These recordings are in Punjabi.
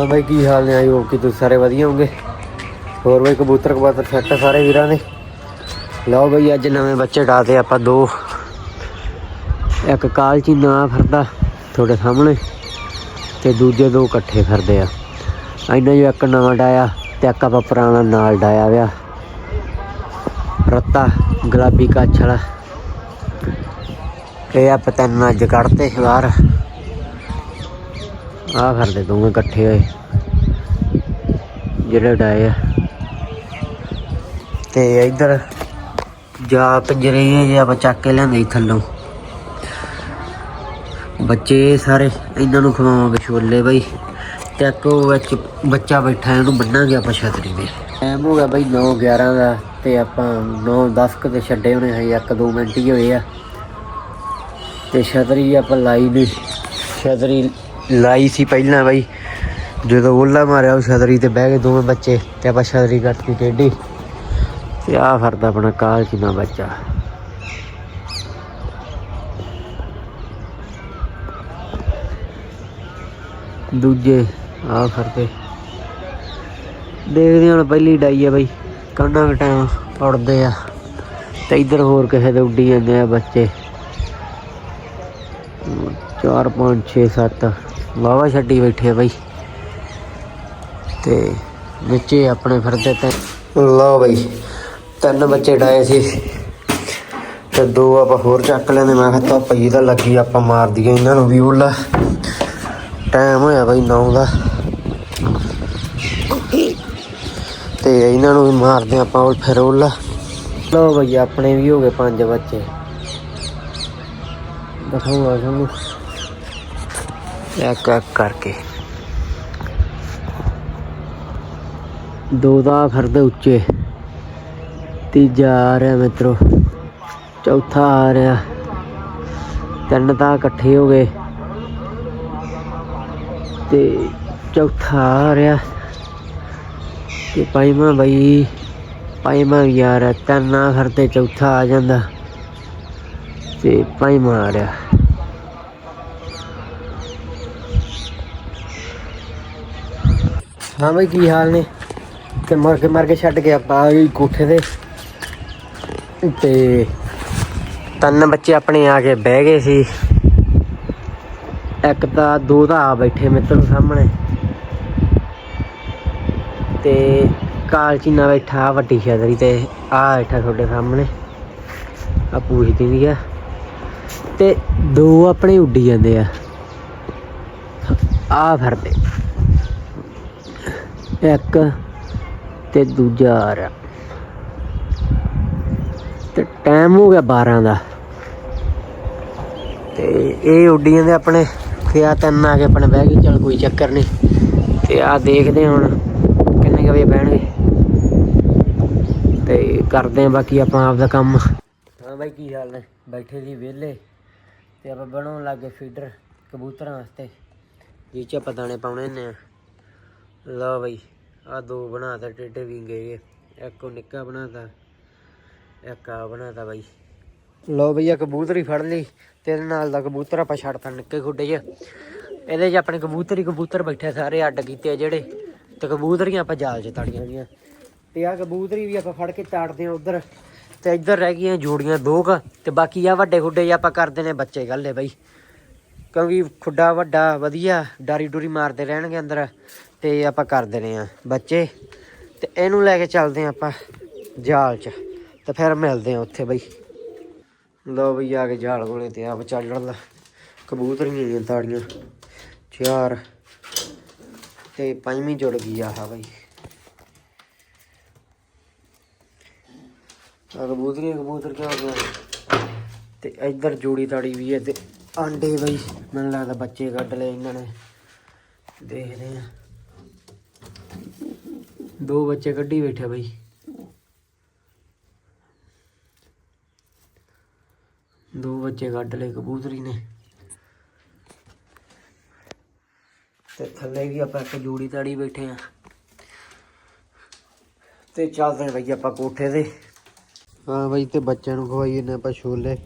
ਹਾਂ ਬਾਈ, ਕੀ ਹਾਲ ਨੇ? ਆਇਓ ਕਿ ਤੁਸੀਂ ਸਾਰੇ ਵਧੀਆ ਹੋਗੇ ਹੋਰ ਬਾਈ, ਕਬੂਤਰ ਕਬਾਤਰ ਸੈੱਟ ਸਾਰੇ ਵੀਰਾਂ ਦੇ। ਲਓ ਬਾਈ, ਅੱਜ ਨਵੇਂ ਬੱਚੇ ਡਾਤੇ ਆਪਾਂ ਦੋ। ਇੱਕ ਕਾਲਚੀ ਨਾ ਫਿਰਦਾ ਤੁਹਾਡੇ ਸਾਹਮਣੇ ਤੇ ਦੂਜੇ ਦੋ ਇਕੱਠੇ ਫਿਰਦੇ ਆ। ਇਹਨਾਂ ਜੋ ਇੱਕ ਨਵਾਂ ਡਾਇਆ ਤੇ ਇੱਕ ਆਪਾਂ ਪੁਰਾਣਾ ਨਾਲ ਡਾਇਆ ਵਿਆ। ਰੱਤਾ, ਗੁਲਾਬੀ ਕੱਛ ਵਾਲਾ। ਇਹ ਆਪਾਂ ਤਿੰਨ ਅੱਜ ਕੱਢਤੇ ਬਾਹਰ। ਆ ਕਰਦੇ ਦੋਵੇਂ ਇਕੱਠੇ ਹੋਏ। ਜਿਹੜੇ ਡਾਏ ਆ। ਤੇ ਇੱਧਰ ਜਾ ਪਿੰਜਰੇ ਜੇ ਆਪਾਂ ਚੱਕ ਕੇ ਲਿਆਂਦੇ ਥੱਲੋਂ। ਬੱਚੇ ਸਾਰੇ ਇਹਨਾਂ ਨੂੰ ਖਵਾਵਾਂਗੇ ਛੋਲੇ ਬਈ। ਤੇ ਇੱਕ ਵਿੱਚ ਬੱਚਾ ਬੈਠਾ, ਇਹਨੂੰ ਬੰਨਾਂਗੇ ਆਪਾਂ ਛਤਰੀ ਦੇ ਟਾਈਮ ਹੋ ਗਿਆ ਬਈ 9 11 ਦਾ ਤੇ ਆਪਾਂ 9 10 ਕੁ ਤੇ ਛੱਡੇ ਹੋਣੇ ਹਜੇ, ਇੱਕ ਦੋ ਮਿੰਟ ਹੀ ਹੋਏ ਆ। ਤੇ ਛਤਰੀ ਆਪਾਂ ਲਾਈ ਨਹੀਂ। ਛਤਰੀ ਲਾਈ ਸੀ ਪਹਿਲਾਂ ਬਾਈ ਜਦੋਂ ਉੱਲਾ ਮਾਰਿਆ ਉਹ ਛਤਰੀ ਤੇ ਬਹਿ ਗਏ ਦੋਵੇਂ ਬੱਚੇ ਤੇ ਆਪਾਂ ਛਤਰੀ ਕੱਟਤੀ ਟੇਢੀ ਤੇ ਆ ਫਰਦਾ ਆਪਣਾ ਕਾਲ ਕਿਨਾ ਬੱਚਾ ਦੂਜੇ ਆ ਫਰਦੇ ਦੇਖਦੇ ਹਾਂ ਹੁਣ ਪਹਿਲੀ ਡਾਈ ਆ ਬਈ ਕੰਨਾਂ ਦੇ ਟਾਈਮ ਉੜਦੇ ਆ ਤੇ ਇੱਧਰ ਹੋਰ ਕਿਸੇ ਦੇ ਉੱਡੀ ਜਾਂਦੇ ਆ ਬੱਚੇ 4 5 6 7 ਵਾਵਾ ਛੱਡੀ ਬੈਠੇ ਬਈ। ਤੇ ਵਿੱਚੇ ਆਪਣੇ ਫਿਰਦੇ ਤੇ ਲਓ ਬਈ, ਤਿੰਨ ਬੱਚੇ ਡਾਏ ਸੀ। ਤੇ ਦੋ ਆਪਾਂ ਹੋਰ ਚੱਕ ਲੈਂਦੇ। ਮੈਂ ਕਿਹਾ ਧੁੱਪ ਜੀ ਤਾਂ ਲੱਗੀ, ਆਪਾਂ ਮਾਰ ਦਈਏ ਇਹਨਾਂ ਨੂੰ ਵੀ ਉੱਲਾ ਟਾਈਮ ਹੋਇਆ ਬਈ 9 ਦਾ। ਤੇ ਇਹਨਾਂ ਨੂੰ ਵੀ ਮਾਰਦੇ ਆਪਾਂ ਉਹ ਫਿਰ ਉੱਲਾ ਲਓ ਬਈ, ਆਪਣੇ ਵੀ ਹੋ ਗਏ ਪੰਜ ਬੱਚੇ। ਦਿਖਾਉਂਗਾ ਤੁਹਾਨੂੰ। ਇੱਕ ਇੱਕ ਕਰਕੇ। ਦੋ ਦਾ ਫਿਰਦੇ ਉੱਚੇ। ਤੀਜਾ ਆ ਰਿਹਾ ਮਿੱਤਰੋ। ਚੌਥਾ ਆ ਰਿਹਾ। ਤਿੰਨ ਤਾਂ ਇਕੱਠੇ ਹੋ ਗਏ। ਤੇ ਚੌਥਾ ਆ ਰਿਹਾ। ਤੇ ਪੰਜਵਾਂ ਬਈ, ਪੰਜਵਾਂ ਵੀ ਆ ਰਿਹਾ। ਤਿੰਨ ਆ ਫਿਰਦੇ ਚੌਥਾ ਆ ਜਾਂਦਾ। ਤੇ ਪੰਜਵਾਂ ਆ ਰਿਹਾ। ਹਾਂ ਬਈ, ਕੀ ਹਾਲ ਨੇ? ਤੇ ਮਰ ਕੇ ਮਰ ਕੇ ਛੱਡ ਕੇ ਆਪਾਂ ਆ ਗਏ ਕੋਠੇ ਤੇ। ਤੇ ਤਿੰਨ ਬੱਚੇ ਆਪਣੇ ਆ ਕੇ ਬਹਿ ਗਏ ਸੀ। ਇੱਕ ਤਾਂ ਦੋ ਤਾਂ ਆ ਬੈਠੇ ਮਿੱਤਰ ਸਾਹਮਣੇ। ਤੇ ਕਾਲਚੀਨਾ ਬੈਠਾ ਆਹ ਵੱਡੀ ਛਤਰੀ ਤੇ ਆ ਬੈਠਾ ਤੁਹਾਡੇ ਸਾਹਮਣੇ। ਆ ਪੂਛਦੀ ਵੀ ਆ। ਤੇ ਦੋ ਆਪਣੇ ਉੱਡੀ ਜਾਂਦੇ ਆ। ਆ ਫਿਰਦੇ ਇੱਕ ਤੇ ਦੂਜਾ ਆ ਰਿਹਾ ਤੇ ਟਾਈਮ ਹੋ ਗਿਆ 12 ਦਾ। ਤੇ ਇਹ ਉੱਡੀ ਜਾਂਦੇ ਆਪਣੇ ਤੇ ਤਿੰਨ ਆ ਕੇ ਆਪਣੇ ਬਹਿ ਗਏ। ਚਲ ਕੋਈ ਚੱਕਰ ਨਹੀਂ। ਤੇ ਆ ਦੇਖਦੇ ਹੁਣ ਕਿੰਨੇ ਕੁ ਵਜੇ ਬਹਿਣਗੇ। ਤੇ ਕਰਦੇ ਆ ਬਾਕੀ ਆਪਾਂ ਆਪ ਦਾ ਕੰਮ। ਹਾਂ ਬਾਈ, ਕੀ ਹਾਲ ਨੇ? ਬੈਠੇ ਸੀ ਵਿਹਲੇ। ਤੇ ਆਪਾਂ ਬਣਾਉਣ ਲੱਗੇ ਫੀਡਰ ਕਬੂਤਰਾਂ ਵਾਸਤੇ, ਜਿਹ ਚ ਆਪਾਂ ਦਾਣੇ ਪਾਉਣੇ ਨੇ ਆ। ਲਓ ਬਈ ਆ ਦੋ ਬਣਾਤਾ, ਟੇਡੇ ਵੀ ਗਏ ਇੱਕ ਉਹ ਨਿੱਕਾ ਬਣਾਤਾ, ਇੱਕ ਆ ਬਣਾਤਾ ਬਾਈ। ਲਓ ਬਈ ਬਈਆ ਕਬੂਤਰੀ ਫੜ ਲਈ ਤੇ ਇਹਦੇ ਨਾਲ ਦਾ ਕਬੂਤਰ ਆਪਾਂ ਛੱਡਤਾ ਨਿੱਕੇ ਖੁੱਡੇ 'ਚ। ਇਹਦੇ 'ਚ ਆਪਣੇ ਕਬੂਤਰ ਹੀ ਕਬੂਤਰ ਬੈਠੇ ਸਾਰੇ, ਅੱਡ ਕੀਤੇ ਜਿਹੜੇ। ਤੇ ਕਬੂਤਰੀਆਂ ਆਪਾਂ ਜਾਲ 'ਚ ਤਾੜੀਆਂ ਗਈਆਂ ਤੇ ਆ ਕਬੂਤਰੀ ਵੀ ਆਪਾਂ ਫੜ ਕੇ ਤਾੜਦੇ ਆ ਉਧਰ। ਤੇ ਇੱਧਰ ਰਹਿ ਗਈਆਂ ਜੋੜੀਆਂ ਦੋ ਕ। ਤੇ ਬਾਕੀ ਆ ਵੱਡੇ ਖੁੱਡੇ 'ਚ ਆਪਾਂ ਕਰਦੇ ਨੇ, ਬੱਚੇ ਗੱਲੇ ਬਾਈ। ਕਿਉਂਕਿ ਖੁੱਡਾ ਵੱਡਾ, ਵਧੀਆ ਡਾਰੀ ਡੂਰੀ ਮਾਰਦੇ ਰਹਿਣਗੇ ਅੰਦਰ। ਤੇ ਆਪਾਂ ਕਰ ਦੇਣੇ ਆ ਬੱਚੇ। ਤੇ ਇਹਨੂੰ ਲੈ ਕੇ ਚੱਲਦੇ ਆ ਆਪਾਂ ਜਾਲ 'ਚ। ਤੇ ਫਿਰ ਮਿਲਦੇ ਆ ਉੱਥੇ ਬਈ। ਲਓ ਬਈ ਆ ਕੇ ਜਾਲ ਕੋਲੇ ਤੇ ਆਪ ਚੱਲਣ ਦਾ। ਕਬੂਤਰੀਆਂ ਦੀਆਂ ਤਾੜੀਆਂ। ਚਾਰ। ਤੇ ਪੰਜਵੀਂ ਜੁੜ ਗਈ ਆਹ ਬਈ। ਆ ਕਬੂਤਰੀਆਂ, ਕਬੂਤਰ ਕਿਆ ਹੋ ਗਿਆ? ਤੇ ਇੱਧਰ ਜੋੜੀ ਤਾੜੀ ਵੀ ਹੈ ਤੇ ਆਂਡੇ ਬਈ। ਮੈਨੂੰ ਲੱਗਦਾ ਬੱਚੇ ਕੱਢ ਲਏ ਇਹਨਾਂ ਨੇ। ਦੇਖਦੇ ਆ ਦੋ ਬੱਚੇ ਕੱਢੀ ਬੈਠੇ ਬਈ। ਦੋ ਬੱਚੇ ਕੱਢ ਲਏ ਕਬੂਤਰੀ ਨੇ। ਤੇ ਥੱਲੇ ਵੀ ਆਪਾਂ ਇੱਕ ਜੋੜੀ ਤਾੜੀ ਬੈਠੇ ਆ। ਤੇ ਚੱਲਦੇ ਹਾਂ ਬਈ ਆਪਾਂ ਕੋਠੇ ਦੇ ਹਾਂ ਬਈ ਤੇ ਬੱਚਿਆਂ ਨੂੰ ਖਵਾਈਏ ਨੇ ਆਪਾਂ ਛੋਲੇ।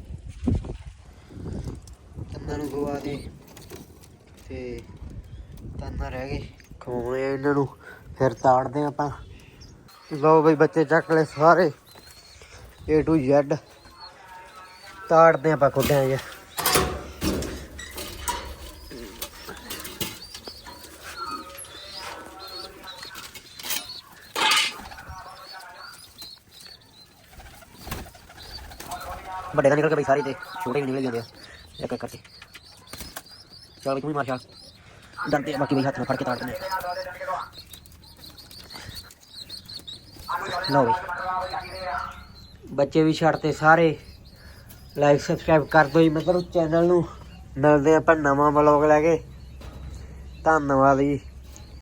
ਤਿੰਨਾਂ ਨੂੰ ਖਵਾ ਦੇ। ਤੇ ਤਿੰਨ ਰਹਿ ਗਏ, ਖਵਾਉਣੇ ਆ ਇਹਨਾਂ ਨੂੰ। ਫਿਰ ਤਾੜਦੇ ਆ ਆਪਾਂ। ਲਓ ਬਈ ਬੱਚੇ ਚੱਕ ਲੈ ਸਾਰੇ। A to Z ਤਾੜਦੇ ਆਪਾਂ ਖੁੱਡਿਆਂ 'ਚ। ਵੱਡੇ ਦਾ ਨਿਕਲ ਕੇ ਬਈ ਸਾਰੇ ਤੇ, ਛੋਟੇ ਵੀ ਨਿਕਲ ਜਾਂਦੇ ਆ। ਇੱਕ ਇੱਕ ਕਰਕੇ। ਚਲ ਬਈ ਤੂੰ ਵੀ ਮਾਰ ਛਾਲ ਡਰਦੇ ਬਾਕੀ ਬਈ ਹੱਥ ਨਾਲ ਫੜ ਕੇ ਤਾੜਦੇ ਨੇ ਲਓ ਬੱਚੇ ਵੀ ਛੱਡਤੇ ਸਾਰੇ। ਲਾਈਕ ਸਬਸਕ੍ਰਾਈਬ ਕਰ ਦਿਓ ਜੀ। ਮਤਲਬ ਚੈਨਲ ਨੂੰ। ਮਿਲਦੇ ਆਪਾਂ ਨਵਾਂ ਵਲੌਗ ਲੈ ਕੇ। ਧੰਨਵਾਦ ਜੀ।